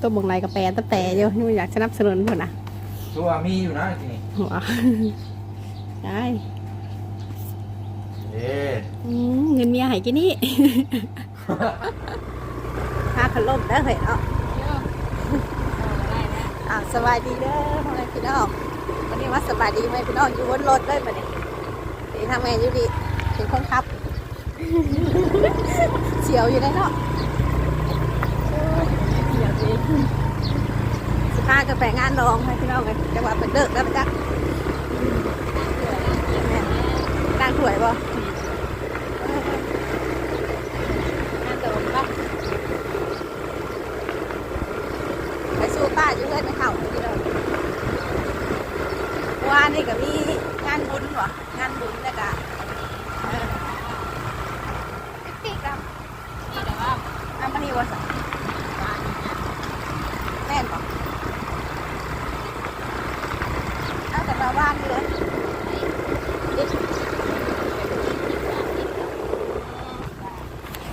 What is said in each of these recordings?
ตัวบงไรกับแปรตั้งแต่เดียวนี่อยากสนับสนุนคนนะตัวมีอยู่นะจริงหัวได้เอ๊ะอืมเงินเมียใหายกินนี่พาขลุ่มได้อเหรออ่าสบายดีเด้อพ่อแม่พี่น้องวันนี้ว่าสบายดีไหมพี่น้องอยู่บนรถเลยมาเนี่ยนี่ทำไงอยู่ดีถึงคนขับ เสียวอยู่ได้เนาะเสียวจริงสิพากันไปงานรองให้พี่น้องเลยจังหวะเป็นเลิกแล้วปจ๊ะแม่ตั้งถวยบ่ งานโดมปะไปสู้ป้าอยู่เพื่อนในเขาที่เราว่านี่ก็มีงานบุญวะงานบุญแล้วก็เออปิ๊กๆครับนี่แต่ว่าน้ำมันนี่วะสัแม่นปะเอาแต่มาบ้านนี่เลยเด็ก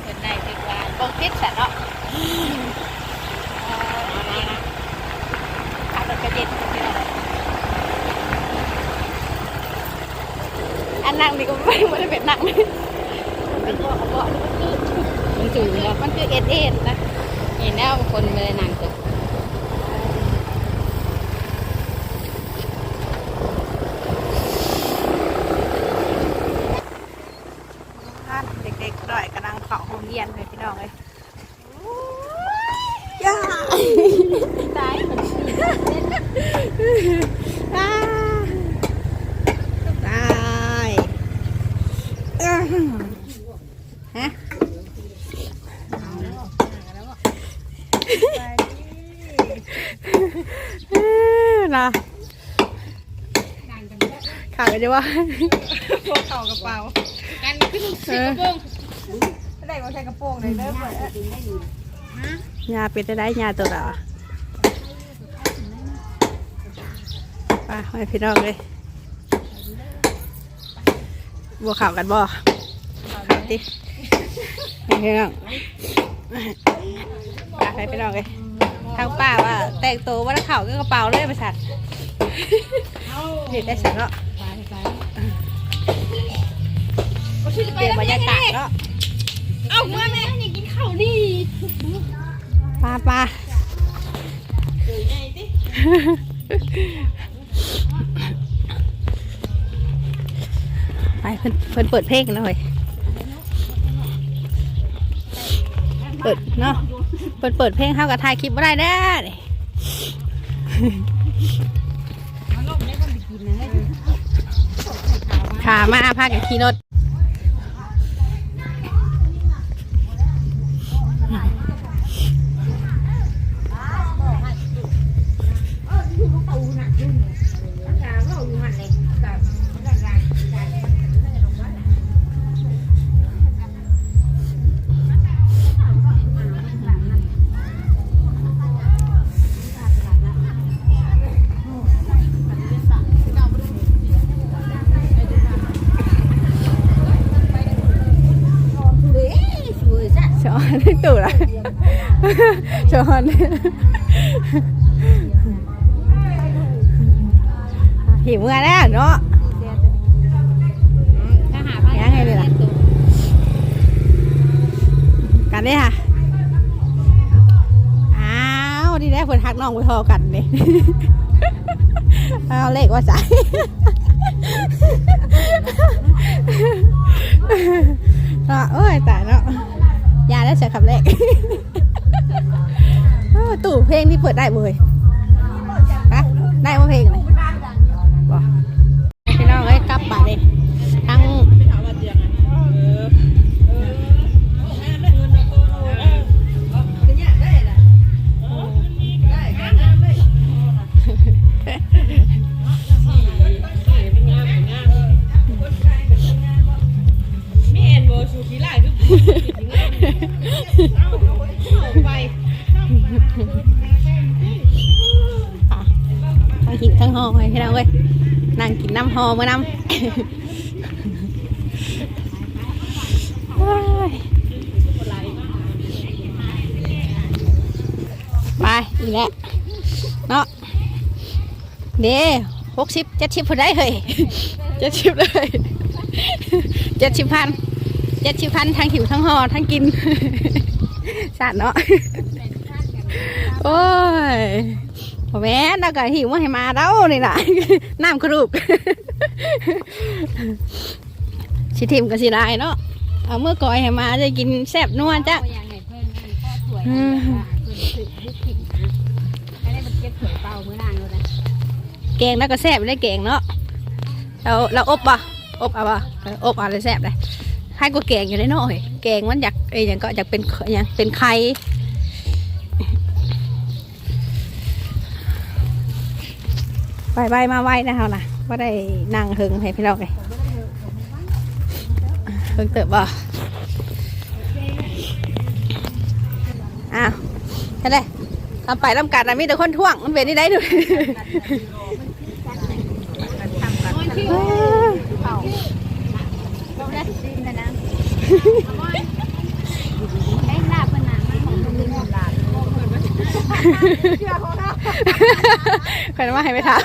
เป็นได้เป็นว่า บงพิษสันเนาะขับรถกระเด็นอันนั่งนี่ก็ไม่ไมันเป็เบาเบาะมันคือมันสูงแล้วมันคือเอ็นเอ็นนะเห็นแล้วคนเม่ได้นั่งตึก ท่านเด็กๆด้อยกำลังเข้าห้องเรียนเลยพี่น้องเลยย่า ตาย ตายตายอื้อหือฮะนะข่าวกัน จะว่าพวกเข่ากระเป๋ากันขึ้นสิกระโปรงได้มาใช้กระโปรงเลยเด้อยาเป็ดได้ยาตัวละไปไปพี่น้องเลยบัวขาวกันบ่ขาวดิพี่น้องไปพี่น้องเลยทางป้าว่าแต่งตัวว่าแล้วข่าวก็กระเป๋าเลยประสัตว์เห็นได้สักเนาะ เปลี่ยนบรรยากาศเนาะเอาเมื่อแม่นี่กินข้าวนี่ปลาปลาไปเพิ่นเพิ่นเปิดเพลงกันหน่อยเปิดเนาะเปิดเปิดเพลงเข้ากับถ่ายคลิปไม่ได้แน่นี่ขามาพากันขี่รถ ช้อนตู่ละช้อนหิวเมื่อแล้วเนาะถ้าหาผ้ายังไงเลยล่ะกันได้ค่ะอ้าวนี่ได้คนทักน้องไปทอกันนี่เอาเลขว่าจ่ายเนาะเอ้ยตายเนาะ ยาได้ใช้คำแรกตู่เพลงที่เปิดได้เว้ยได้ว่าเพลงอะไร มาน้ำว้ายนี่แหละเนาะเด้หกสิบเจ็ดสิบพอได้เฮ้ยเจ็ดสิบเลยเจ็ดสิบพันเจ็ดสิบพันทั้งหิวทั้งหอทั้งกินสาดเนาะโอ้ยพอแม่นแล้วก็หิวมาให้มาแล้วนี่ล่ะน้ำกระดูก สิทิมกับสิลายเนาะเอาเมื่อก่อยให้มาจะกินแซ่บนัวจ้ะอยากให้เพิ่นให้พ่อสวยนะเพิ่นสึกบุกผิดนะให้ได้มันเก็บถวยเป่ามื้อนางเลยนะแกงแล้วก็แซ่บได้แกงเนาะเราเราอบป่ะอบเอาป่ะเอออบเอะไรแซ่บเลยให้กูแกงอยู่ได้เนาะเฮ้ยแกงมันอยากเอ้ยอย่างก็อยากเป็นอย่างเป็นไข่ไปไปมาไว้นะเฮานะ ว่าได้นั่งหึงให้พี่เราไงหึงเติบบ่อ้าวแค่ไรทำไปทำกัดนะมีแต่คนท่วง มันเป็นนี่ได้ดูเราได้สินนะนะได้ลาบเพิ่นน่ะมันของเพิ่นา ใครมาให้ไปถาม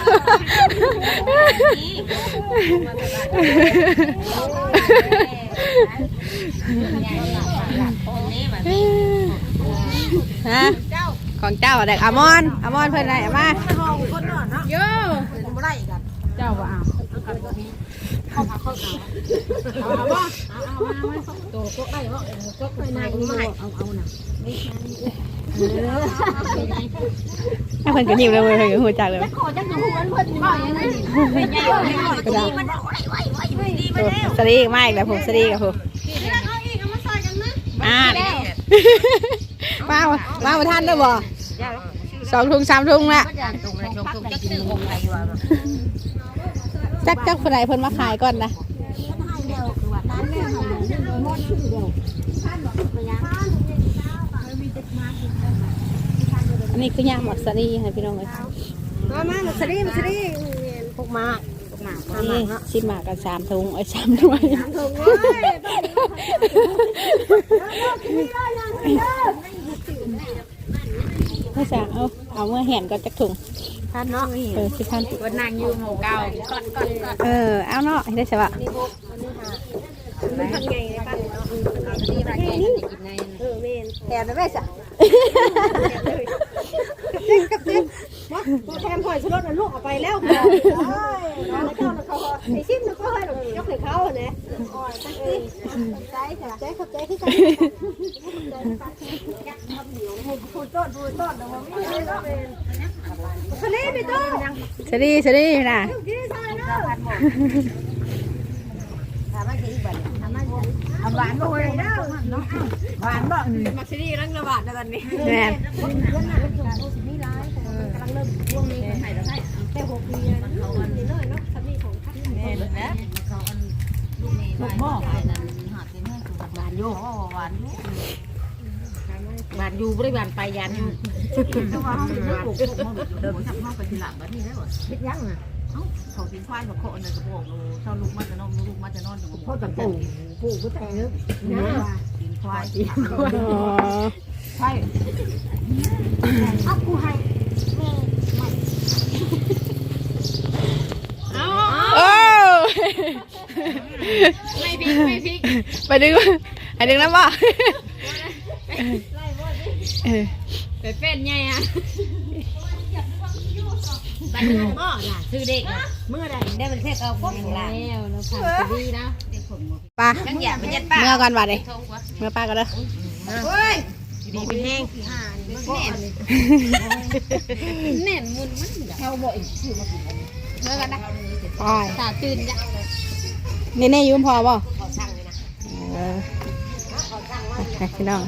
ฮะของเจ้าเด็กอามอนอามอนเพื่อนไหนเอามาโยเจ้าว่า เอาเอาเอาเอาเอาบ่เอาเอามาโตก็ได้บ่ก็ไปนายมาให้เอาเอาน่ะให้เพื่อนก็ยิ้มเลยเพื่อนก็หัวใจเลยขอจังหัวเพิ่นบ่ยังไงเป็นใหญ่เลยกระดาษสลีมากแล้วผมสลีกับผมอ่ามามามาท่านด้วยบ่สองถุงสามถุงละ จักจักคนไหนเพิ่นมาขายก่อนนะอันนี้คือย่างหมักสลีให้พี่น้องเลยมามามาสรีมาสรีพวกมาพวกมาพวกนี่มาชิมหมากกันสามถุงเอ้ยสามถ้วยถุงเว้ยไม่สั่งเอาเอาเมื่อแห่นก็จักถุง ท่านเนาะเออสิพันวันนางอยู่หมู่เก่าก่อนก่อนก่อนเออเอาเนาะให้ได้ใช่ปะมันทำไงในบ้านเนาะเอาที่มาแกงจะกินในเออเมนแถมได้ไหมจ๊ะแถมหอยชลดลูกออกไปแล้วพอแล้วเจ้าเขาไอ้ชิ้นเขาให้ยกให้เขาเนี่ยอ๋อตั้งใจใจค่ะใจขับใจที่ใจ พูดต้นพูดต้นเดี๋ยวมันไม่ได้ทะเลไปต้นสลีสลีนะหวานบ่เลยนะหวานบ่มักซีรีส์รังระบาดนะตอนนี้แม่นกำลังเริ่มวงนี้คนไทยแล้วใช่แต่หกปีแล้วเขาอั นนี้น้อยเนาะสามีของท่านแม่เลยนะเขาอันลูกนี่ลูกหม้อหวานอยู่หวานอยู่หวานอยู่บริวารไปยันแต่ว่าเขาไม่ปลูกพวกมันเดิมทำห้องไปทีหลังแบบนี้ได้หรอคิดยังอะเขาทิ้งควายมาโคอันนั้นจะบอกเราเช่าลูกมันจะนอนลูกมันจะนอนอยู่พ่อจะปลูกปลูกก็แต่เนื้อทิ้งควายทิ้งควายอ๋อใช่เอากูให้โอ้ไม่พริกไม่พริกไปดึงไปดึงน้ำบ่ เออไปเป็นไงอะบันหม้อน่ะซื้อเด็กเมื่อใดได้เป็นเทศเอาพวกแล้วเราทำดีนะปลายังอยากไปยัดป้าเมื่อก่อนบ่าเลยเมื่อป้าก็เด้อเฮ้ยดีเป็นแห้งแน่นมุนมันเขาบอกอีกชื่อมากินเมื่อกันนะไปตาตื่นจ้ะเน่เน่ยืมพอบ่เขาสั่งเลยนะเออไปพี่น้อง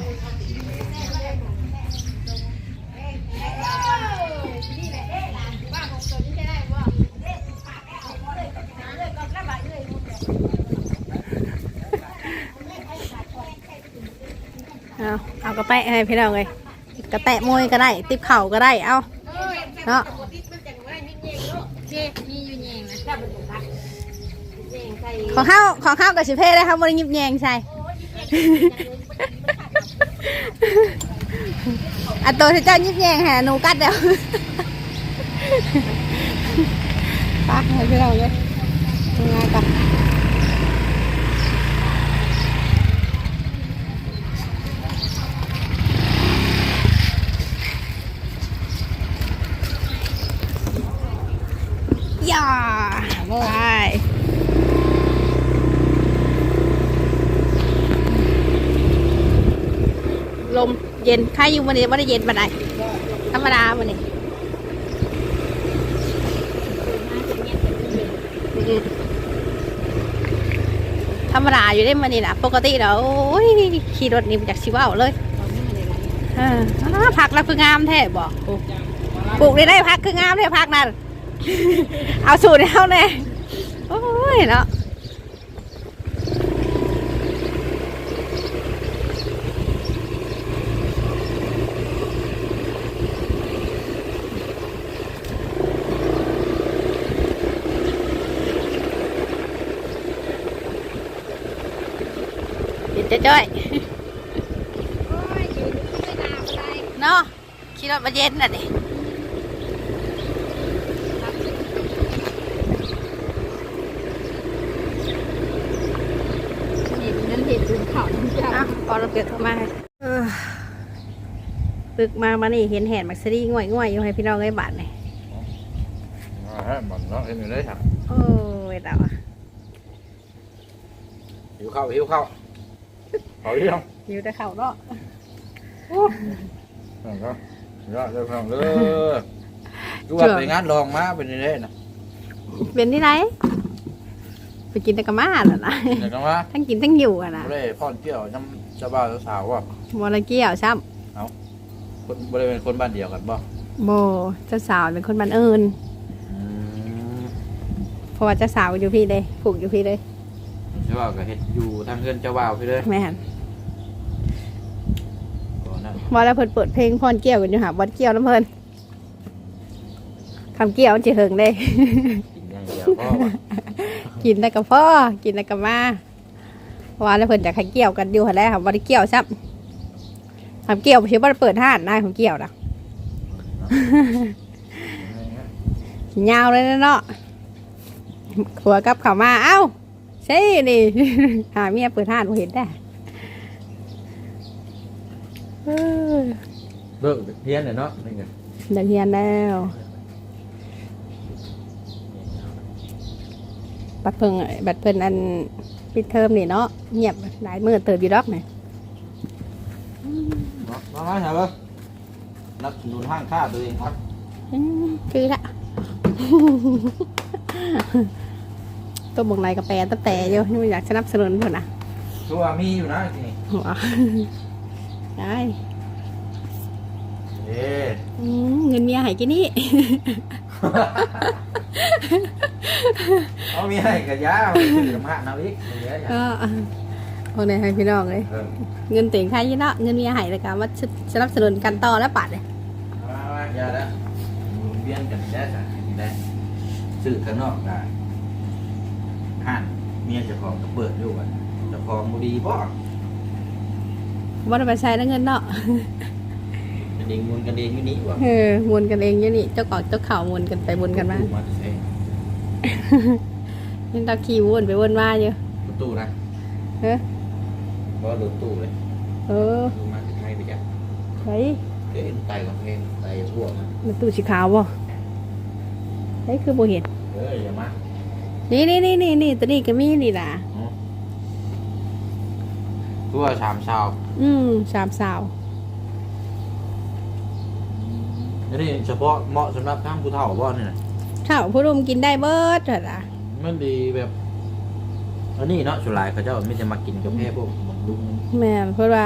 เอากระแตะให้พี่น้องเลยกระแตะมวยก็ได้ ติบเข่าก็ได้ เอาเนาะของข้าวของข้าวกับชิเพ่ได้ครับบริยิบแยงใช่อันตัวที่เจ้ายิบแยงแห่นูกัดเดียวไปให้พี่เราเลยทำงานกันย่าไปลมเย็นใครอยู่วันนี้วันนี้เย็นบันไดธรรมดาวันนี้ธรรมดาอยู่ได้มันนี่นะปกติแล้วขี่รถนี่จากชิเว่าเลยผักแล้วคืองามแท้บอกปลูกได้ได้ผักคืองามแท้ผักนั่นเอาสูตรเขาแน่โอ้ยเนาะ จะจ้อยเนาะคิดว่ามันเย็นน่ะดิเห็นนั่นเห็นดูเขาน้ำเจ้าอะพอเราเกิดเข้ามาเออตึกมามานี่เห็นแหนมักซรี่ง่วยง่วยๆอยู่ให้พี่น้องไอ้บาทนี่อ่าฮะมันเนาะเห็นอยู่ได้ครับโอ้ยดาวอะหิวข้าวหิวข้าว เอาดิครับอยู่แต่เขาเนาะนั่นครับยอดเลยครับเลยดูว่าไปงานลองมาเป็นยังไงนะเป็นที่ไหนไปกินแต่กะมาน่ะนะเดี๋ยวกันว่าทั้งกินทั้งอยู่อะนะบ่ได้พ่อนเกี่ยวน้ำชาวบ้านสาวๆว่ามอลเกี้ยวซ้คนบริเวณคนบ้านเดียวกันบ่ำโบเจ้าสาวเป็นคนบ้านเอิญอืมเพราะว่าเจ้าสาวอยู่พี่เลยผูกอยู่พี่เลย ใช่ว่าก็เฮ็ดอยู่ทางเพื่อนเจ้าบ่าวพี่เลยแม่นก่อนนั้นว่าแล้วเพิ่นเปิดเพลงพรเกี่ยวกันอยู่หาวัดเกี่ยวน้ำเพิ่นคำเกี่ยวมันจะเหิงเลยกินอย่างเดียวก็ว่ากินได้กับพ่อกินได้กับมาว่าแล้วเพิ่นจะให้เกี่ยวกันอยู่หั่นแหล้วบ่ได้เกี่ยวซับทำเกี่ยวเชื่อว่าเปิดห้านได้ของเกี่ยวนะสิยาวเลยนะเนาะขัวกับเขามา เอ้าใช่นี่หาเมียเปิดห้านบ่เห็นได้เออเลิกเพี้ยนเลยเนาะนี่ไงเดี๋ยวเฮียนแล้วบัดเพิ่งบัดเพิ่นอันปิดเทอมนี่เนาะเงียบหลายมือเติบอยู่ดอกนี่เนาะมามาครับนับหนุนห้างค่าตัวเองครับ อืมคือละ ตัวบงไรกับแปรตั้งแต่อยู่นี่มันอยากสนับสนุนเพิ่นน่ะชัวามีอยู่นะจริงหัวได้เอ๊ะอืมเงินเมียใหายกินนี่เอามีให้กับยาเอาไปซื้อน้ำหักน้ำอีกเยอะก็โอ้ในให้พี่น้องเลยเออเงินเต่งใครยี่เนาะเงินเมียใหายเลยกันว่าสนับสนุนกันต่อแล้วปัดเลยมามายาแล้วหมุนเวียนกันได้สักทีได้ซื้อข้างนอกได้ห้านเมียเจะของก็เปิดอยู่กันเจะของบุดีป่ะว่าจะไปใช้แล้วเงินเนาะ กระดิ่งมุนกระดิ่งอยู่นี้ว่ะเออมวนกันเองอยู่นี่ เจ้ากอกเจ้าข่าวมวนกันไปวนกันมาถูมาเซ่นี่เราขี่วนไปวนมาอยู่รถตู้นะเฮ้ยเพราะรถตู้เลยเออดูมาถึงให้ไปจ้ะเฮ้ยเดี๋ยวไต่กับเพลงไต่พวกนะมันตู้สีขาวบ่เฮ้ยคือโบเห็นเอออย่ามา นี่นี่นี่นี่นี่ตัวนี้ก็มีนี่ล่ะ ตัวชามชาวอืมสามสาวอันนี้เฉพาะเหมาะสำหรับท่านผู้เฒ่าบ่เนี่ยนะข้าวผู้รุมกินได้เบิดเถอะล่ะมันดีแบบอันนี้เนาะสุรายเขาเจ้าไม่จะมากินกาแฟพวกหมกลุงแม่นเพราะว่า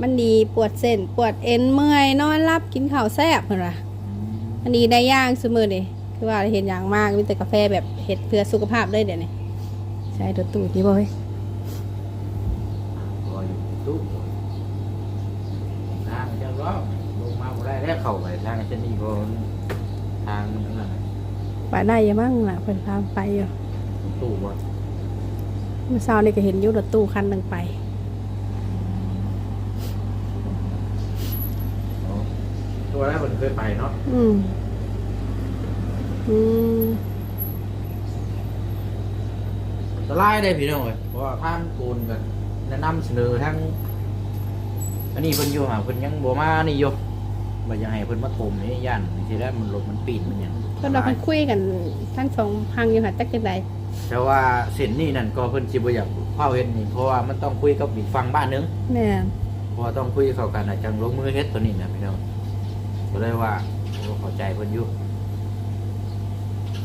มันดีปวดเส้นปวดเอ็นเมื่อยนอนรับกินข้าวแซ่บเพิ่นว่าอันนี้ได้ย่างซุมื้อนี่ คือว่าเห็นอย่างมากมีแต่กาแฟแบบเฮ็ดเพื่อสุขภาพเลยเดี๋ยวนี้ใช่ตัวตู้นี่บ่เฮ้ยรออยู่ตู้ทางจะร้องลงมาบ่ได้แล้วเข้าไปทางเช่นนี้ก็ทางนั่นน่ะไปได้อยังมั่งล่ะเพิ่นพาไปอยู่ตู้บ่เมื่อเช้านี่ก็เห็นอยู่รถตู้คันหนึงไปบ่ได้มันเคยไปเนาะอืม อืมอันตรายได้พี่น้องเอ้ยเพราะว่าทางปูนกันแนะนำเสนอทั้งอันนี้เพิ่นอยู่หาเพิ่นยังบ่มานี่อยู่บ่อยากให้เพิ่นมาถมนี่ย่านสิได้มันรถมันปีนมันหยังเพิ่นเราเพิ่นคุยกันทั้งสองพังอยู่ค่ะจักจังไดแต่ว่าเส้นนี้นั่นก็เพิ่นสิบ่อยากเฝ้าเฮ็ดนี่เพราะว่ามันต้องคุยกับอีกฝั่งบ้านหนึง แม่นเพราะว่าต้องคุยเข้ากันน่ะจังลงมือเฮ็ดตัวนี้นะพี่น้องก็เลยว่าโอ้เข้าใจเพิ่นอยู่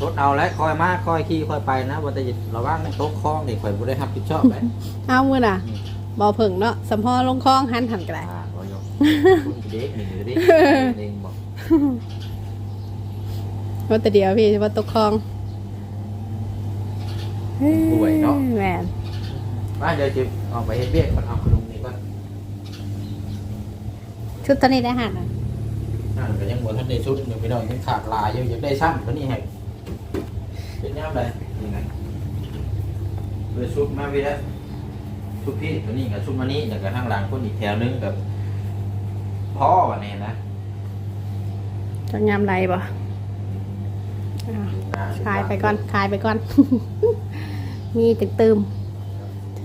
รถเอาแล้วคอยมาคอยขี่คอยไปนะบ่ได้ระวังนะตกคลองนี่ข่อยบ่ได้รับผิดชอบเลยเอามื้อน่ะบ่เพิ่งเนาะสำพอลงคลองหันหันก็ได้อ่าบ่ยกคุณเด็กนี่หรือดิเด้งบอกว่าแต่เดียวพี่ว่าตกคลองป่วยเนาะแม่นมาเดี๋ยวจิออกไปเฮ็ดเวียกก่อนเอาขนมนี่ก่อนชุดตอนนี้ได้หันอะนั่นก็ยังบ่ทันได้ชุดอยู่พี่น้องยังขาดลายอยู่อยากได้ซ้ำตัวนี้ให้ เป็นยามใดนี่ไงเพื่อชุดมาพี่แล้วชุดพี่ตัวนี้กับชุดมานี้แล้วก็ข้างหลังคนอีกแถวนึงกับพ่อวันนี้นะจักยามใดบ่อ้าวอ่คายไปก่อนคายไปก่อน มีตึกตืม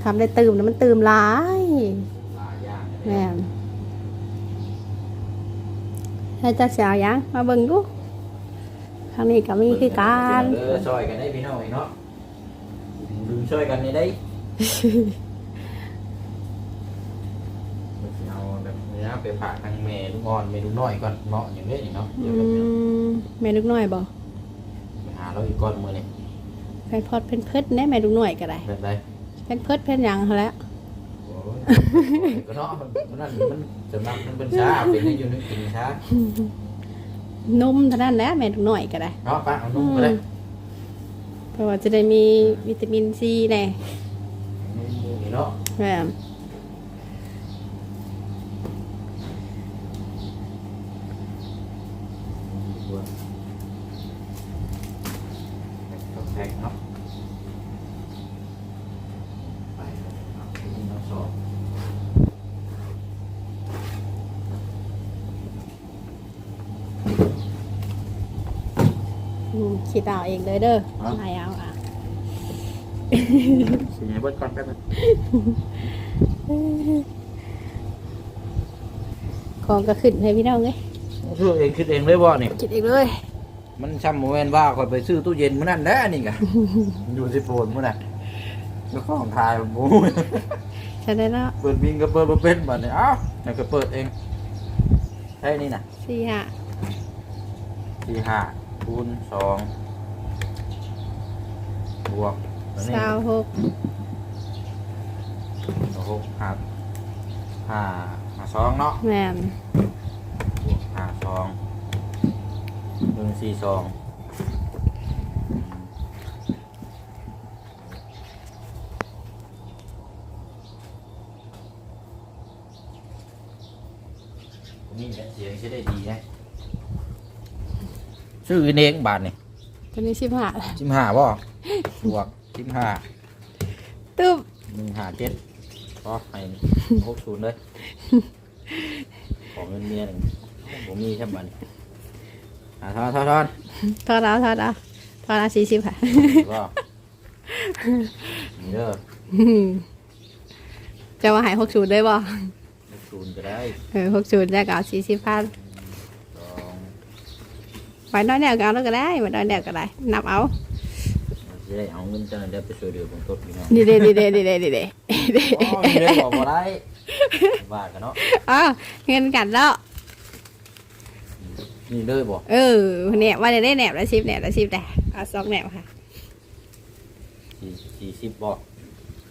ทำได้ตืมแล้วมันตืมหลายหลายอย่างแม่นให้จักสาวยังมาเบิ่งดู ทางนี้ก็มีคือการเออช่วยกันได้พี่น้องเนาะดึงช่วยกันนี่ได้เอาแบบนี้ไปฝากทางเมลูกอ่อนเมลูกน้อยก่อนเนาะอย่างนี้นี่เนาะอืเดี๋ยวแบบนี้มแม่ลูกน้อยบ่ไปหาเราอีกก้อนมือนี่แฟนพอดเพิ่นเพิดแน่แม่ลูกน้อยก็ได้แบบไรเพิ่นเพิดเพิ่นหยังหั้นแหล้วโอ้ยก็เนาะมันมันนั่นมันสำหรับมันเป็นช้าเป็นให้อยู่นึกกินช้า นุ่มเท่านั้นแหละแม่ลูกน้อยก็ได้เนาะป้าเอานุ่มไปเลยเพราะว่าจะได้มีวิตามินซีแน่นุ่มนี่เนาะแม่น แพ็คเนาะไปเอาไปกินน้ำสอบ อืมคิดเอาเองเลยเด้อให้เอาอะสิให้เบิดก่อนแป๊บนึงของก็ขึ้นให้พี่น้องเอ้ยซื้อเองคิดเองเลยบ่นี่คิดเองเลยมันช่ำโมเมนว่าคอยไปซื้อตู้เย็นมื้อนั้นแหละนี่กะ อยู่ที่โฟนมื้อน่ะก็ของทายบูใช่ได้แล้วเปิดบิงก็เปิดบ่เป็นบัดนี้เอ้านั่นก็เปิดเองใช่นี่น่ะสี่ห้า สี่ห้า คูณสองบวกตัวนี้สาวหกหกห้าห้าห้าสองเนาะแม่นบวกห้าสองหนึ่งสี่สองนี่แหละเสียงใช้ได้ดีนะ ชื่อเองบาทนี่ตัวนี้สิบห้าชิมห้าบ่บวกชิมห้าตึ๊บหนึ่งห้าเจ็ดก็ให้หกศูนย์เลยของเงินเมียหนึ่งผมมีใช่ไหมบัดนอ่าทอนทอนทอนทอดเอาทอดเอาทอดเอาสี่สิบค่ะก็นี่เด้อจะมาใหายหกศูนย์ได้บ่หกศูนย์ก็ได้เออหกศูนย์แล้วก็เอาสี่สิบพันสอง ไว้น้อยแนวก็เอาแล้วก็ได้ไว้น้อยแนวก็ได้นับเอาจะได้เอาเงินเจ้าหน้าที่ไปช่วยเหลือบนต้นพี่น้องดีเด้ดีเด้ดีเด้ดีเด้อ๋อมีเลยบอกว่าได้บ้ากันเนาะอ๋อเงินกันแล้วนี่เลยบอกเออเนี่ยว่าจะได้แหนบละสิบแหนบละสิบแต่เอาสองแหนบค่ะสี่สี่สิบบอก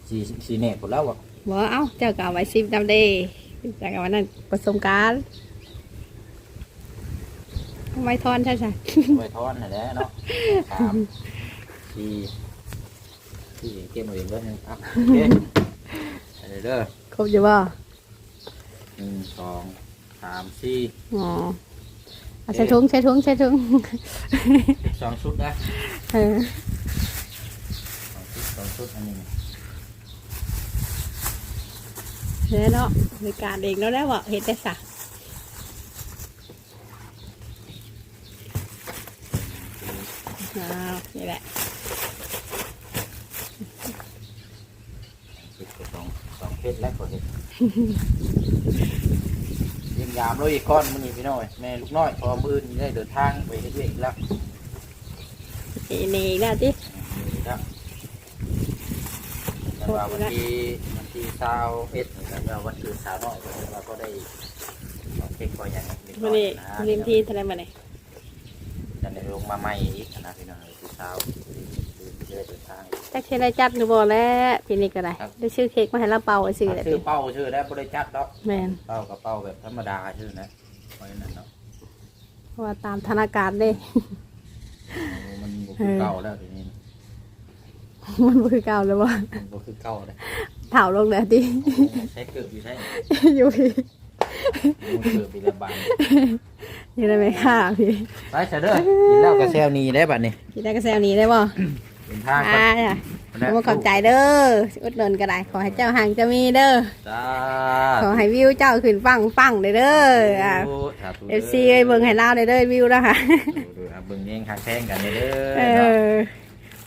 สี่สี่แน่หมดแล้วบอกบอกว่าเอ้าเจ้าก็เอาไว้สิบนำเด้จากวันนั้นประสมการณ์ทำ ไมทอนใช่ใช่ไปทอนน่ะแหละเนาะสามสี่สี่เก็บเอาเองด้วยนะอะโอเคเอาเด้อครบอยู่บ่หนึ่งสองสามสี่อ๋อเอาใช้ถุงใช้ถุงใช้ถุงสองชุดนะเออสองชุดสองชุดอันนี้เนี่ยเนาะบริการเองแล้วได้บ่เห็นได้สะ อ้าว นี่แหละสิบกับสองสองเพชรแล้วก็เห็นเยี่ยมยามเราอีกก้อนมันนี่พี่น้อยแม่ลูกน้อยพอมือนี้ได้เดินทางไปเฮ็ดเวียกอีกแล้วนี่นี่อีกแล้วที่นี่ครับแต่ว่าวันที่วันที่เช้าเอ็ดนี่ก็วันคือสาวน้อยก็เราก็ได้เอาเค้กคอยอย่างเล็กน้วัอนยนี้นะวันนี้ที่เท่าไหรมาเนี่ย จะได้ลงมาใหม่อีกนะพี่น้องที่เช้าจะได้เดินทางจักเชได้จัดหรือบ่แล้วปีนี้ก็ได้ครับได้ชื่อเค้กมาให้เราเป่าไอ้สื่อเลยชื่อเป้าชื่อแล้วบ่ได้จัดดอกแมนเป้ากับเป้าแบบธรรมดาชื่อนะเพราะฉะนั้นเนาะเพราะว่าตามธนาการเด้มันบ่คือเก่าแล้วทีนี้มันบ่คือเก่าเลยว่ามันบ่คือเก่าเลยเถาลงแล้วดิใช้เกิดอยู่ใช้อยู่พี่ มันเกิดปีละบานอยู่ได้ไหมค่ะพี่ ไปเสยเด้อกินเหล้ากับแซวนีได้บัดนี้พี่ได้กระแซวนี้ได้บ่เป็นทางอ่าจ้ะขอบขอบใจเด้ออุดหนุนก็ได้ ขอให้เจ้าห่างจะมีเด้อ จ้าขอให้วิวเจ้าขึ้นฟังฟังเด้อเด้ออ่าเอฟซีเอ้ยเบิ่งให้เราได้เด้อวิวนะคะดูๆอะเบิ่งเองหักแพงกันเด้อเออ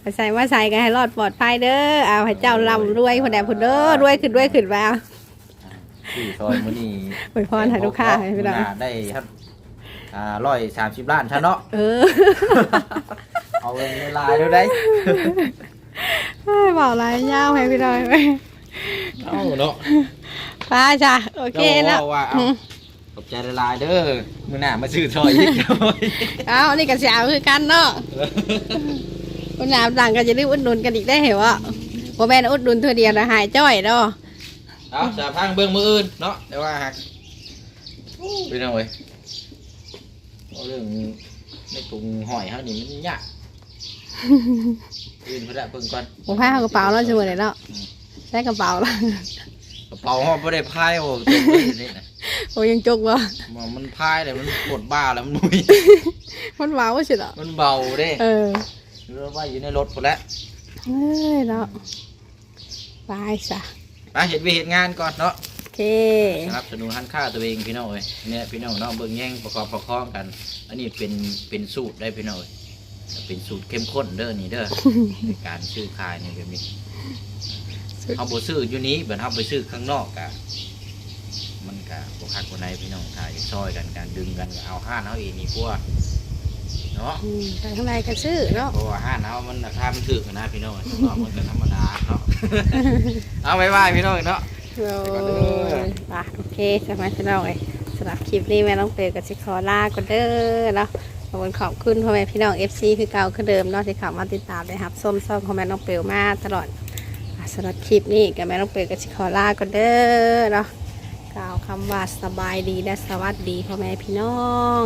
ไปใส่มาใส่กันให้รอดปลอดภัยเด้อ เอาให้เจ้าร่ำรวยคนใดคนเด้อ รวยขึ้นรวยขึ้นไปเอา ที่ซอยมื้อนี้อวยพรให้ลูกค้าให้พี่น้อง มื้อหได้ครับอ่า130ล้านซะเนาะเออเอาเงินในลายเด้อได้เฮ้ยบอกอะไรยาวให้พี่น้องไปเอาเนาะไป้าจ้ะโอเคแล้วจ้าว่าเอาขอบใจละลายเด้อมื้อหน้ามาซื้อซอยอีกเอาอันนี้ก็เสียคือกันเนาะคุณน้ำหลังก็จะรีบอุดหนุนกันอีกได้เหรอวะโมแม่นอุดหนุนตัวเดียวนะหายจ้อยเนาะ เอาสาพังเบิ่งมืออื่นเนาะแต่ว่าหักเป็นเอาไว้ยเอาเรื่องในกรุงหอยเฮานี่มันยากอื่นเพิ่นละเบิ่งก่อนผมพายเอากระเป๋าแล้วช่วยเลยเนาะใช้กระเป๋าแล้วกระเป๋าเฮาบ่ได้พายโอ้ตัวนี้นี่นะโอ้ยังจุกวะมันมันพายเลยมันปวดบ้าแล้วมันมุยมันเบาสุดอะมันเบาเด้เออหรือว่าอยู่ในรถพุ่นแหละเอ้ยเนาะไปซะ ไปเฮ็ดวิเฮ็ดงานก่อนเนาะโอเคสนับสนุนหันค่าตัวเองพี่น้องเอ้ยเนี่ยพี่น้องเนาะเบิ่งแย่งประกอบประคองกัน อันนี้เป็นเป็นสูตรได้พี่น้องเอ้ยเป็นสูตรเข้มข้นเด้อนี่เด้อ ในการซื้อขายนี่แบบนี้เอาบ่ซื้ออยู่นี้เบิ่นเฮาไปซื้อข้างนอกกะมันกะบ่คักบ่ในพี่น้องถ่ายซอยกันการดึงกันก็เอาห้านเฮาเองนี่กว่า เนาะอืมไปข้างในก็ซื้อเนาะ เพราะว่าห้านเฮามันราคามันถูกนะพี่น้องข้างนอกมันก็ธรรมดาเนาะ เอาไว้ไว้พี่น้องเนาะ โอ้ไปก่อนเด้อยไปโอเคสมัยจะน้องเลยสำหรับคลิปนี้แม่น้องเปรย์กับสิขอลาก่อนเด้อเนาะขอบคุณขอบคุณพ่อแม่พี่น้อง FC คือเก่าคือเดิมเนาะที่เข้ามาติดตามเลยครับส้มซ่อมของแม่น้องเปรย์มาตลอดอะสำหรับคลิปนี้กับแม่น้องเปรย์กับสิขอลาก่อนเด้อเนาะกล่าวคำว่าสบายดีและสวัสดีพ่อแม่พี่น้อง